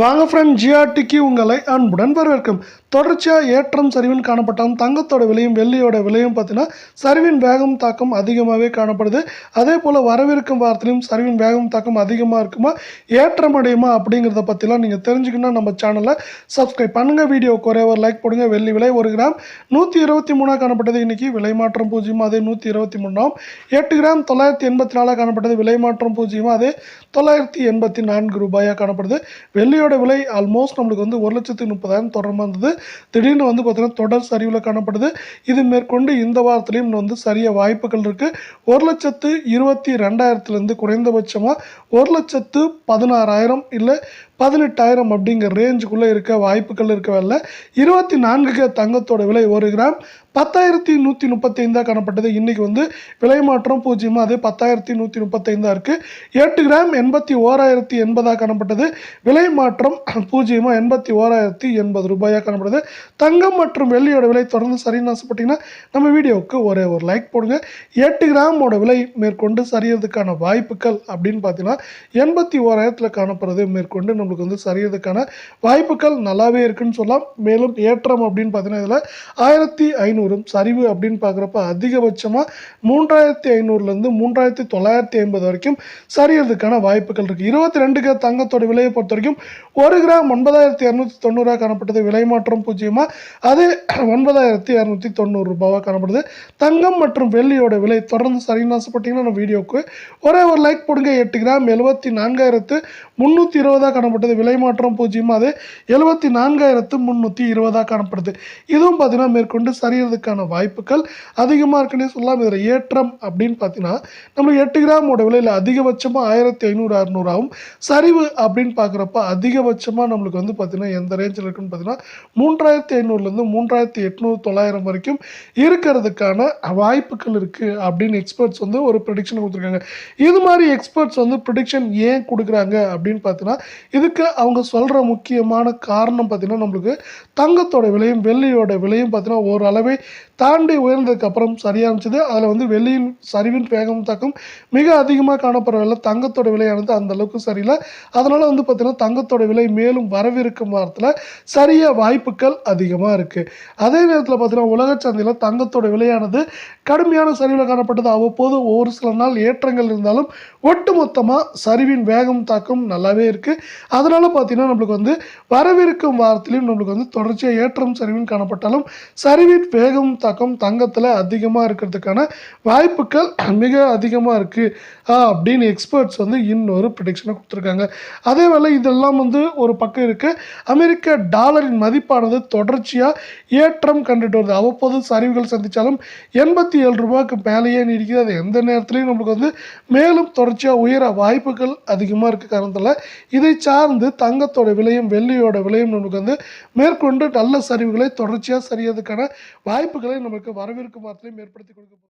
வாங்க ஃப்ரெண்ட் ஜிஆர்டிக்கு உங்களை அன்புடன் வரவேற்கும். தொடர்ச்சியாக ஏற்றம் சரிவின் காணப்பட்டாலும் தங்கத்தோட விலையும் வெள்ளியோட விலையும் பார்த்தீங்கன்னா சரிவின் வேகம் தாக்கம் அதிகமாகவே காணப்படுது. அதே போல் வரவிருக்கும் வாரத்திலையும் சரிவின் வேகம் தாக்கம் அதிகமாக இருக்குமா ஏற்றம் அடையுமா அப்படிங்கிறத பற்றிலாம் நீங்கள் தெரிஞ்சுக்கணும் நம்ம சேனலை சப்ஸ்கிரைப் பண்ணுங்கள் வீடியோ குறைய ஒரு லைக் போடுங்க. வெள்ளி விலை ஒரு கிராம். நூற்றி இருபத்தி மூணாக காணப்பட்டது. இன்றைக்கி விலை மாற்றம் பூஜ்ஜியம் அதே நூற்றி இருபத்தி மூணாம். எட்டு கிராம் தொள்ளாயிரத்தி எண்பத்தி நாலாக காணப்பட்டது. விலை மாற்றம் பூஜ்ஜியம் அதே தொள்ளாயிரத்தி எண்பத்தி நான்கு ரூபாயாக காணப்படுது. வெள்ளியோட விலை ஆல்மோஸ்ட் நம்மளுக்கு வந்து ஒரு லட்சத்து முப்பதாயிரம் தொடர்பாக இருந்தது திடீர்னு வந்து பார்த்தீங்கன்னா தொடர் சரிவில் காணப்படுது. இது மேற்கொண்டு இந்த வாரத்துலேயும் வந்து சரிய வாய்ப்புகள் இருக்குது ஒரு லட்சத்து இருபத்தி ரெண்டாயிரத்துலேருந்து குறைந்தபட்சமாக ஒரு லட்சத்து பதினாறாயிரம் இல்லை பதினெட்டாயிரம் அப்படிங்கிற ரேஞ்சுக்குள்ளே இருக்க வாய்ப்புகள் இருக்கவில்லை இருபத்தி நான்குக்கு தங்கத்தோட விலை ஒரு கிராம். பத்தாயிரத்தி நூற்றி முப்பத்தைந்தாக காணப்பட்டது. இன்றைக்கி வந்து விலை மாற்றம் பூஜ்ஜியமாக அதே பத்தாயிரத்தி நூற்றி முப்பத்தைந்தாக இருக்குது எட்டு கிராம் எண்பத்தி ஓராயிரத்தி எண்பதாக காணப்பட்டது. விலை மாற்றம் பூஜ்ஜியமாக எண்பத்தி ஓராயிரத்தி எண்பது ரூபாயாக காணப்படுது. தங்கம் மற்றும் வெள்ளியோட விலை தொடர்ந்து சரின்னு ஆசைப்பட்டிங்கன்னா நம்ம வீடியோவுக்கு ஒரே ஒரு லைக் போடுங்க. எட்டு கிராமோட விலை மேற்கொண்டு சரியறதுக்கான வாய்ப்புகள் அப்படின்னு பார்த்தீங்கன்னா எண்பத்தி ஓராயிரத்தில் காணப்படுறது மேற்கொண்டு நம்மளுக்கு வந்து சரியறதுக்கான வாய்ப்புகள் நல்லாவே இருக்குன்னு சொல்லலாம். மேலும் ஏற்றம் அப்படின்னு பார்த்தீங்கன்னா இதில் ஆயிரத்தி ஐநூறும் சரிவு அப்படின்னு பார்க்குறப்ப அதிகபட்சமாக மூன்றாயிரத்தி ஐநூறுலேருந்து மூன்றாயிரத்தி தொள்ளாயிரத்தி ஐம்பது வரைக்கும் சரியறதுக்கான வாய்ப்புகள் இருக்குது இருபத்தி ரெண்டுக்கு தங்கத்தோட விலையை பொறுத்த வரைக்கும் ஒரு கிராம் ஒன்பதாயிரத்தி இரநூத்தி தொண்ணூறாக காணப்பட்டது. விலை மாற்றம் பூஜ்ஜியமாக அது ஒன்பதாயிரத்தி இரநூத்தி தொண்ணூறு ரூபாவாக காணப்படுது. தங்கம் மற்றும் வெள்ளியோட விலை தொடர்ந்து சரின்னு ஆசைப்பட்டீங்கன்னா நம்ம வீடியோவுக்கு ஒரே ஒரு லைக் போடுங்க. எட்டு கிராம் எழுபத்தி நான்காயிரத்து முந்நூற்றி இருபதாக காணப்படுது காணப்பட்டது விலை மாற்றம் பூஜ்ஜியமாக அது எழுபத்தி நான்காயிரத்து முந்நூற்றி இருபதாக காணப்படுது. இதுவும் பார்த்தீங்கன்னா மேற்கொண்டு சரியறதுக்கான வாய்ப்புகள் அதிகமாக இருக்குன்னே சொல்லலாம். இதில் ஏற்றம் அப்படின்னு பார்த்தீங்கன்னா நம்மளுக்கு எட்டு கிராமோட விலையில் அதிகபட்சமாக ஆயிரத்தி ஐநூறு அறுநூறாகவும் சரிவு அப்படின்னு பார்க்குறப்ப அதிகபட்சமாக நம்மளுக்கு வந்து பார்த்தீங்கன்னா எந்த ரேஞ்சில் இருக்குன்னு பார்த்தீங்கன்னா மூன்றாயிரத்தி ஐநூறுலேருந்து மூன்றாயிரத்தி எட்நூறு தொள்ளாயிரம் வரைக்கும் இருக்கிறதுக்கான வாய்ப்புகள் இருக்குது அப்படின்னு எக்ஸ்பர்ட்ஸ் வந்து ஒரு ப்ரிடிக்ஷன் கொடுத்துருக்காங்க. இது மாதிரி எக்ஸ்பர்ட்ஸ் வந்து ப்ரிடிக்ஷன் ஏன் கொடுக்குறாங்க அப்படின்னு பார்த்தீங்கன்னா இது இதுக்கு அவங்க சொல்கிற முக்கியமான காரணம் பார்த்திங்கன்னா நம்மளுக்கு தங்கத்தோட விலையும் வெள்ளியோட விலையும் பார்த்தீங்கன்னா ஓரளவை தாண்டி உயர்ந்ததுக்கப்புறம் சரியானுச்சுது அதில் வந்து வெள்ளியின் சரிவின் வேகம் தாக்கம் மிக அதிகமாக காணப்படவில்லை தங்கத்தோட விலையானது அந்த அளவுக்கு சரியில்லை. அதனால் வந்து பார்த்திங்கன்னா தங்கத்தோட விலை மேலும் வரவிருக்கும் வாரத்தில் சரிய வாய்ப்புகள் அதிகமாக இருக்குது அதே நேரத்தில் பார்த்திங்கன்னா உலக சந்தையில் தங்கத்தோட விலையானது கடுமையான சரிவில் காணப்பட்டது. அவ்வப்போது ஒரு சில நாள் ஏற்றங்கள் இருந்தாலும் ஒட்டுமொத்தமாக சரிவின் வேகம் தாக்கம் நல்லாவே இருக்குது அதனால் பார்த்தீங்கன்னா நம்மளுக்கு வந்து வரவிருக்கும் வாரத்திலையும் நம்மளுக்கு வந்து தொடர்ச்சியாக ஏற்றம் சரிவின் காணப்பட்டாலும் சரிவின் வேகம் தாக்கம் தங்கத்தில் அதிகமாக இருக்கிறதுக்கான வாய்ப்புகள் மிக அதிகமாக இருக்குது அப்படின்னு எக்ஸ்பர்ட்ஸ் வந்து இன்னொரு ப்ரிடிக்ஷனை கொடுத்துருக்காங்க. அதே வேளை இதெல்லாம் வந்து ஒரு பக்கம் இருக்குது அமெரிக்க டாலரின் மதிப்பானது தொடர்ச்சியாக ஏற்றம் கண்டுட்டு வருது. அவ்வப்போது சரிவுகள் சந்தித்தாலும் எண்பத்தி ஏழு ரூபாய்க்கு மேலேயே நீடிக்குது. அது எந்த நேரத்துலையும் நம்மளுக்கு வந்து மேலும் தொடர்ச்சியாக உயர வாய்ப்புகள் அதிகமாக இருக்க காரணத்தில் இதை சார்ந்து தங்கத்தோட விலையும் வெள்ளியோட விலையும் நமக்கு வந்து மேற்கொண்டு நல்ல சரிவுகளை தொடர்ச்சியாக சரியதுக்கான வாய்ப்புகளை நமக்கு வரவிருக்கும் வாரத்திலையும் ஏற்படுத்தி கொடுக்க